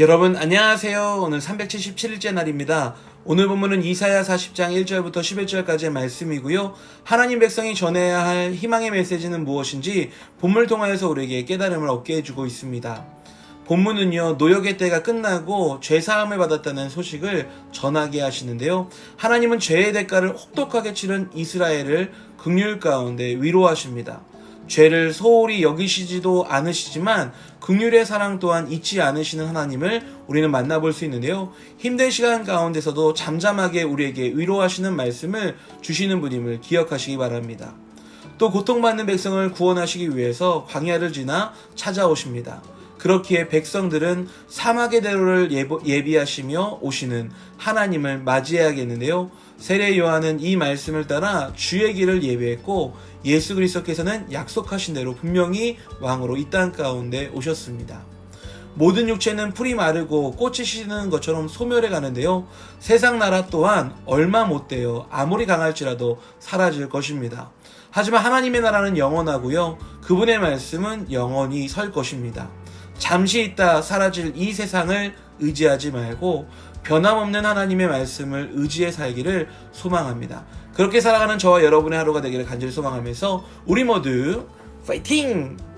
여러분 안녕하세요. 오늘 377일째 날입니다. 오늘 본문은 이사야 40장 1절부터 11절까지의 말씀이고요. 하나님 백성이 전해야 할 희망의 메시지는 무엇인지 본문을 통하여서 우리에게 깨달음을 얻게 해주고 있습니다. 본문은요, 노역의 때가 끝나고 죄사함을 받았다는 소식을 전하게 하시는데요. 하나님은 죄의 대가를 혹독하게 치른 이스라엘을 극률 가운데 위로하십니다. 죄를 소홀히 여기시지도 않으시지만 극률의 사랑 또한 잊지 않으시는 하나님을 우리는 만나볼 수 있는데요. 힘든 시간 가운데서도 잠잠하게 우리에게 위로하시는 말씀을 주시는 분임을 기억하시기 바랍니다. 또 고통받는 백성을 구원하시기 위해서 광야를 지나 찾아오십니다. 그렇기에 백성들은 사막의 대로를 예비하시며 오시는 하나님을 맞이해야겠는데요. 세례 요한은 이 말씀을 따라 주의 길을 예비했고 예수 그리스도께서는 약속하신 대로 분명히 왕으로 이 땅 가운데 오셨습니다. 모든 육체는 풀이 마르고 꽃이 시드는 것처럼 소멸해 가는데요. 세상 나라 또한 얼마 못 돼요. 아무리 강할지라도 사라질 것입니다. 하지만 하나님의 나라는 영원하고요. 그분의 말씀은 영원히 설 것입니다. 잠시 있다 사라질 이 세상을 의지하지 말고 변함없는 하나님의 말씀을 의지해 살기를 소망합니다. 그렇게 살아가는 저와 여러분의 하루가 되기를 간절히 소망하면서 우리 모두 파이팅! 호!